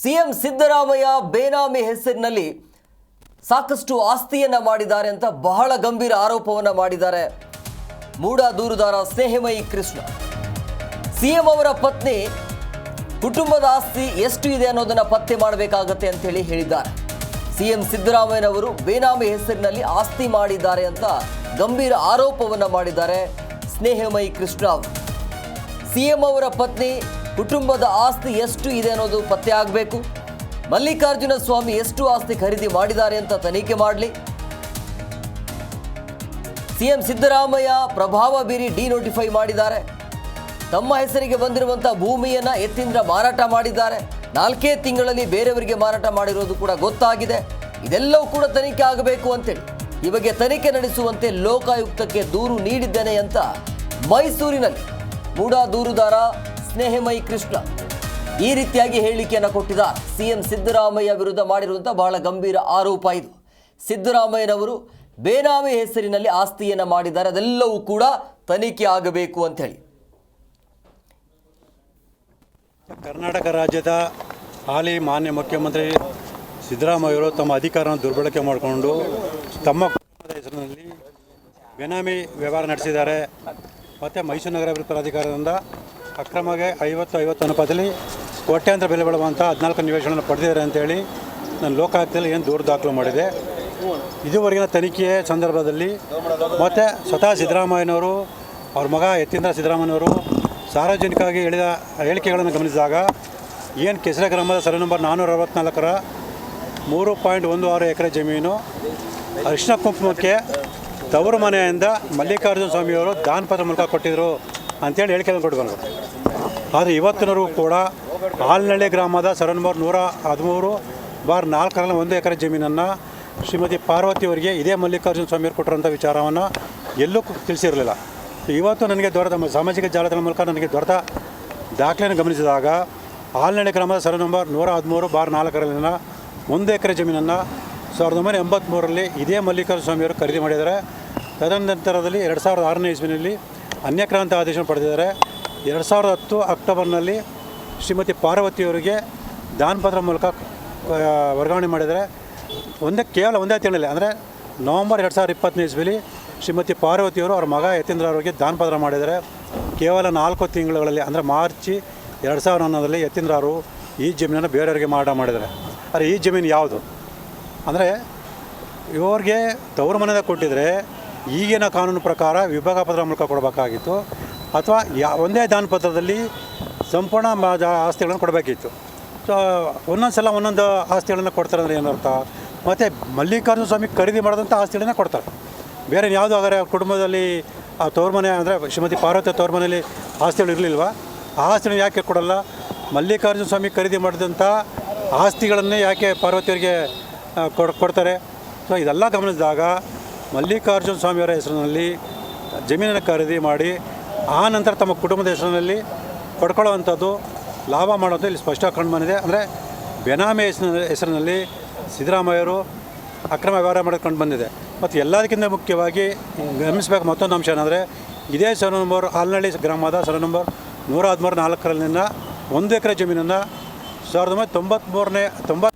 CM Siddaramaiah ಬೇನಾಮಿ ಹೆಸರಿನಲ್ಲಿ ಸಾಕಷ್ಟು ಆಸ್ತಿಯನ್ನ ಮಾಡಿದ್ದಾರೆ ಅಂತ ಬಹಳ ಗಂಭೀರ ಆರೋಪವನ್ನ ಮಾಡಿದ್ದಾರೆ. ಮೂಡ ದೂರುದಾರ ಸ್ನೇಹಮಯಿ ಕೃಷ್ಣ. ಸಿಎಂ ಅವರ ಪತ್ನಿ ಕುಟುಂಬದ ಆಸ್ತಿ ಎಷ್ಟು ಇದೆ ಅನ್ನೋದನ್ನ ಪತ್ತೆ ಮಾಡಬೇಕಾಗತ್ತೆ ಅಂತ ಹೇಳಿ ಹೇಳಿದ್ದಾರೆ. ಸಿಎಂ ಸಿದ್ದರಾಮಯ್ಯನವರು ಬೇನಾಮಿ ಹೆಸರಿನಲ್ಲಿ ಆಸ್ತಿ ಮಾಡಿದ್ದಾರೆ ಅಂತ ಗಂಭೀರ ಆರೋಪವನ್ನ ಮಾಡಿದ್ದಾರೆ ಸ್ನೇಹಮಯಿ ಕೃಷ್ಣ ಅವರು. ಸಿಎಂ ಅವರ ಪತ್ನಿ ಕುಟುಂಬದ ಆಸ್ತಿ ಎಷ್ಟು ಇದೆ ಅನ್ನೋದು ಪತ್ತೆ ಆಗಬೇಕು. ಮಲ್ಲಿಕಾರ್ಜುನ ಸ್ವಾಮಿ ಎಷ್ಟು ಆಸ್ತಿ ಖರೀದಿ ಮಾಡಿದ್ದಾರೆ ಅಂತ ತನಿಖೆ ಮಾಡಲಿ. ಸಿಎಂ ಸಿದ್ದರಾಮಯ್ಯ ಪ್ರಭಾವ ಬೀರಿ ಡಿನೋಟಿಫೈ ಮಾಡಿದ್ದಾರೆ. ತಮ್ಮ ಹೆಸರಿಗೆ ಬಂದಿರುವಂತಹ ಭೂಮಿಯನ್ನ ಎತ್ತಿಂದ್ರ ಮಾರಾಟ ಮಾಡಿದ್ದಾರೆ. ನಾಲ್ಕೇ ತಿಂಗಳಲ್ಲಿ ಬೇರೆಯವರಿಗೆ ಮಾರಾಟ ಮಾಡಿರೋದು ಕೂಡ ಗೊತ್ತಾಗಿದೆ. ಇದೆಲ್ಲವೂ ಕೂಡ ತನಿಖೆ ಆಗಬೇಕು ಅಂತೇಳಿ. ಈ ಬಗ್ಗೆ ತನಿಖೆ ನಡೆಸುವಂತೆ ಲೋಕಾಯುಕ್ತಕ್ಕೆ ದೂರು ನೀಡಿದ್ದೇನೆ ಅಂತ ಮೈಸೂರಿನಲ್ಲಿ ಮೂಡಾ ದೂರುದಾರ ಸ್ನೇಹಮಯಿ ಕೃಷ್ಣ. ಈ ರೀತಿಯಾಗಿ ಹೇಳಿಕೆಯನ್ನು ಕೊಟ್ಟಿದ್ದಾರೆ. ಸಿಎಂ ಸಿದ್ದರಾಮಯ್ಯ ವಿರುದ್ಧ ಮಾಡಿರುವಂತಹ ಬಹಳ ಗಂಭೀರ ಆರೋಪ ಇದು. ಸಿದ್ದರಾಮಯ್ಯನವರು ಬೇನಾಮಿ ಹೆಸರಿನಲ್ಲಿ ಆಸ್ತಿಯನ್ನು ಮಾಡಿದ್ದಾರೆ. ಅದೆಲ್ಲವೂ ಕೂಡ ತನಿಖೆ ಆಗಬೇಕು ಅಂತ ಹೇಳಿ. ಕರ್ನಾಟಕ ರಾಜ್ಯದ ಹಾಲಿ ಮಾನ್ಯ ಮುಖ್ಯಮಂತ್ರಿ ಸಿದ್ದರಾಮಯ್ಯವರು ತಮ್ಮ ಅಧಿಕಾರವನ್ನು ದುರ್ಬಳಕೆ ಮಾಡಿಕೊಂಡು ತಮ್ಮ ಕುಟುಂಬದ ಹೆಸರಿನಲ್ಲಿ ಬೇನಾಮಿ ವ್ಯವಹಾರ ನಡೆಸಿದ್ದಾರೆ. ಮತ್ತು ಮೈಸೂರು ನಗರ ಅಭಿವೃದ್ಧಿ ಪ್ರಾಧಿಕಾರದಿಂದ ಅಕ್ರಮಗೆ ಐವತ್ತು ಐವತ್ತು ಅನುಪಾತದಲ್ಲಿ ಕೋಟ್ಯಾಂತರ ಬೆಲೆ ಬಾಳುವಂಥ ಹದಿನಾಲ್ಕು ನಿವೇಶನ ಪಡೆದಿದ್ದಾರೆ ಅಂತೇಳಿ ನಾನು ಲೋಕಾಯುಕ್ತದಲ್ಲಿ ಏನು ದೂರು ದಾಖಲು ಮಾಡಿದೆ. ಇದುವರೆಗಿನ ತನಿಖೆಯ ಸಂದರ್ಭದಲ್ಲಿ ಮತ್ತು ಸ್ವತಃ ಸಿದ್ದರಾಮಯ್ಯನವರು, ಅವ್ರ ಮಗ ಯತೀಂದ್ರ ಸಿದ್ದರಾಮಯ್ಯನವರು ಸಾರ್ವಜನಿಕವಾಗಿ ಹೇಳಿದ ಹೇಳಿಕೆಗಳನ್ನು ಗಮನಿಸಿದಾಗ ಏನು ಕೆಸರೆ ಗ್ರಾಮದ ಸರ್ವೆ ನಂಬರ್ ನಾನ್ನೂರ ಅರವತ್ನಾಲ್ಕರ ಮೂರು ಪಾಯಿಂಟ್ ಒಂದು ಆರು ಎಕರೆ ಜಮೀನು ಅರಿಶಿನ ಕುಂಕುಮಕ್ಕೆ ತವರು ಮನೆಯಿಂದ ಮಲ್ಲಿಕಾರ್ಜುನ ಸ್ವಾಮಿಯವರು ದಾನಪತ್ರ ಮೂಲಕ ಕೊಟ್ಟಿದ್ದರು ಅಂತೇಳಿ ಹೇಳಿಕೆಯನ್ನು ಕೊಟ್ಟು ಬಂದರು. ಆದರೆ ಇವತ್ತಿನವರೆಗೂ ಕೂಡ ಹಾಲ್ನಳ್ಳಿ ಗ್ರಾಮದ ಸರ ನಂಬರ್ ನೂರ ಹದಿಮೂರು ಬಾರ್ ನಾಲ್ಕರಲ್ಲಿ ಒಂದು ಎಕರೆ ಜಮೀನನ್ನು ಶ್ರೀಮತಿ ಪಾರ್ವತಿಯವರಿಗೆ ಇದೇ ಮಲ್ಲಿಕಾರ್ಜುನ ಸ್ವಾಮಿಯವರು ಕೊಟ್ಟಿರೋಂಥ ವಿಚಾರವನ್ನು ಎಲ್ಲೂ ತಿಳಿಸಿರಲಿಲ್ಲ. ಇವತ್ತು ನನಗೆ ದೊರೆತ ಸಾಮಾಜಿಕ ಜಾಲತಾಣ ಮೂಲಕ ನನಗೆ ದೊರೆತ ದಾಖಲೆಯನ್ನು ಗಮನಿಸಿದಾಗ ಹಾಲ್ನಳ್ಳಿ ಗ್ರಾಮದ ಸರ ನಂಬರ್ ನೂರ ಹದಿಮೂರು ಬಾರ್ ನಾಲ್ಕರಲ್ಲಿನ ಒಂದು ಎಕರೆ ಜಮೀನನ್ನು ಸಾವಿರದ ಒಂಬೈನೂರ ಎಂಬತ್ತ್ಮೂರರಲ್ಲಿ ಇದೇ ಮಲ್ಲಿಕಾರ್ಜುನ ಸ್ವಾಮಿಯವರು ಖರೀದಿ ಮಾಡಿದ್ದಾರೆ. ತದನಂತರದಲ್ಲಿ ಎರಡು ಸಾವಿರದ ಆರನೇ ಇಸ್ವಿನಲ್ಲಿ ಅನ್ಯಕ್ರಾಂತ ಆದೇಶ ಪಡೆದಿದ್ದಾರೆ. ಎರಡು ಸಾವಿರದ ಹತ್ತು ಅಕ್ಟೋಬರ್ನಲ್ಲಿ ಶ್ರೀಮತಿ ಪಾರ್ವತಿಯವರಿಗೆ ದಾನಪತ್ರ ಮೂಲಕ ವರ್ಗಾವಣೆ ಮಾಡಿದರೆ ಒಂದೇ, ಕೇವಲ ಒಂದೇ ತಿಂಗಳಲ್ಲಿ, ಅಂದರೆ ನವಂಬರ್ ಎರಡು ಸಾವಿರದ ಇಪ್ಪತ್ತನೇ ಇಸ್ವಿಲಿ ಶ್ರೀಮತಿ ಪಾರ್ವತಿಯವರು ಅವ್ರ ಮಗ ಯತೀಂದ್ರ ಅವರಿಗೆ ದಾನಪತ್ರ ಮಾಡಿದ್ದಾರೆ. ಕೇವಲ ನಾಲ್ಕು ತಿಂಗಳುಗಳಲ್ಲಿ ಅಂದರೆ ಮಾರ್ಚಿ ಎರಡು ಸಾವಿರದ ಹನ್ನೊಂದರಲ್ಲಿ ಯತೀಂದ್ರ ಅವರು ಈ ಜಮೀನನ್ನು ಬೇರೆಯವರಿಗೆ ಮಾರಾಟ ಮಾಡಿದ್ದಾರೆ. ಆದರೆ ಈ ಜಮೀನು ಯಾವುದು? ಅಂದರೆ, ಇವ್ರಿಗೆ ತವರು ಮನೆಯಿಂದ ಕೊಟ್ಟಿದ್ರೆ ಈಗಿನ ಕಾನೂನು ಪ್ರಕಾರ ವಿಭಾಗ ಪತ್ರ ಮೂಲಕ ಕೊಡಬೇಕಾಗಿತ್ತು ಅಥವಾ ಯಾ ಒಂದೇ ದಾನಪತ್ರದಲ್ಲಿ ಸಂಪೂರ್ಣ ಆಸ್ತಿಗಳನ್ನು ಕೊಡಬೇಕಿತ್ತು. ಸೊ ಒಂದೊಂದು ಸಲ ಒಂದೊಂದು ಆಸ್ತಿಗಳನ್ನು ಕೊಡ್ತಾರೆ ಅಂದರೆ ಏನರ್ಥ? ಮತ್ತು ಮಲ್ಲಿಕಾರ್ಜುನ ಸ್ವಾಮಿ ಖರೀದಿ ಮಾಡಿದಂಥ ಆಸ್ತಿಗಳನ್ನ ಕೊಡ್ತಾರೆ. ಬೇರೆ ಯಾವುದು ಆದರೆ ಕುಟುಂಬದಲ್ಲಿ, ಆ ತೋರ್ಮನೆ ಅಂದರೆ ಶ್ರೀಮತಿ ಪಾರ್ವತಿ ತೋರ್ಮನೆಯಲ್ಲಿ ಮನೆಯಲ್ಲಿ ಆಸ್ತಿಗಳು ಇರಲಿಲ್ವ? ಆ ಆಸ್ತಿಗಳನ್ನ ಯಾಕೆ ಕೊಡಲ್ಲ? ಮಲ್ಲಿಕಾರ್ಜುನ ಸ್ವಾಮಿ ಖರೀದಿ ಮಾಡಿದಂಥ ಆಸ್ತಿಗಳನ್ನೇ ಯಾಕೆ ಪಾರ್ವತಿಯವರಿಗೆ ಕೊಡ್ತಾರೆ? ಸೊ ಇದೆಲ್ಲ ಗಮನಿಸಿದಾಗ ಮಲ್ಲಿಕಾರ್ಜುನ ಸ್ವಾಮಿಯವರ ಹೆಸರಿನಲ್ಲಿ ಜಮೀನನ್ನು ಖರೀದಿ ಮಾಡಿ ಆ ನಂತರ ತಮ್ಮ ಕುಟುಂಬದ ಹೆಸರಿನಲ್ಲಿ ಪಡ್ಕೊಳ್ಳುವಂಥದ್ದು ಲಾಭ ಮಾಡುವಂಥ ಇಲ್ಲಿ ಸ್ಪಷ್ಟ ಕಂಡು ಬಂದಿದೆ. ಅಂದರೆ ಬೆನಾಮಿ ಹೆಸರಿನ ಹೆಸರಿನಲ್ಲಿ ಸಿದ್ದರಾಮಯ್ಯರು ಅಕ್ರಮ ವ್ಯವಹಾರ ಮಾಡೋದು ಕಂಡು ಬಂದಿದೆ. ಮತ್ತು ಎಲ್ಲದಕ್ಕಿಂತ ಮುಖ್ಯವಾಗಿ ಗಮನಿಸಬೇಕು ಮತ್ತೊಂದು ಅಂಶ ಏನಂದರೆ, ಇದೇ ಸರ ನಂಬರ್ ಹಾಲ್ನಳ್ಳಿ ಗ್ರಾಮದ ಸರ ನಂಬರ್ ನೂರ ಹದಿಮೂರು ನಾಲ್ಕರಲ್ಲಿನ ಒಂದು ಎಕರೆ ಜಮೀನನ್ನು ಸಾವಿರದ ಒಂಬೈನೂರ ತೊಂಬತ್ತ್ಮೂರನೇ ತೊಂಬತ್ತು